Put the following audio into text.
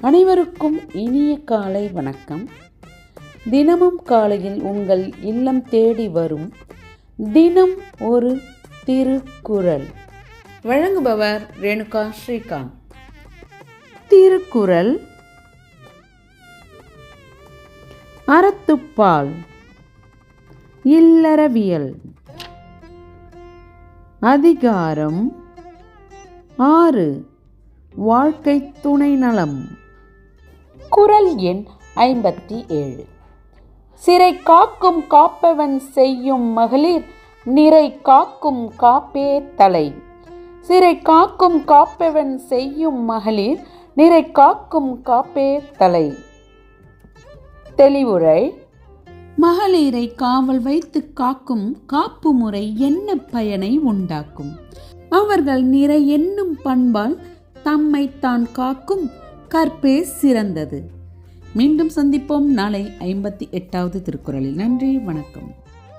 அனைவருக்கும் இனிய காலை வணக்கம். தினமும் காலையில் உங்கள் இல்லம் தேடி வரும் தினம் ஒரு திருக்குறள். வழங்குபவர் ரேணுகா ஸ்ரீகாந்த். திருக்குறள். அறத்துப்பால். இல்லறவியல். அதிகாரம். ஆறு. வாழ்க்கை துணை நலம் குரல் எண் ஐம்பத்தி ஏழு. சிறை காக்கும் காப்பவன் செய்யும் மகளிர் நிறை காக்கும் காப்பே தலை. சிறை காக்கும் காப்பவன் செய்யும் மகளிர் நிறை காக்கும் காப்பே தலை. தெளிவுரை. மகளிரை காவல் வைத்து காக்கும் காப்பு முறை என்ன பயனை உண்டாக்கும்? அவர்கள் நிறை என்னும் பண்பால் தம்மை தான் காக்கும் கற்பே சிறந்தது. மீண்டும் சந்திப்போம். நாளை ஐம்பத்தி எட்டாவது திருக்குறளில். நன்றி வணக்கம்.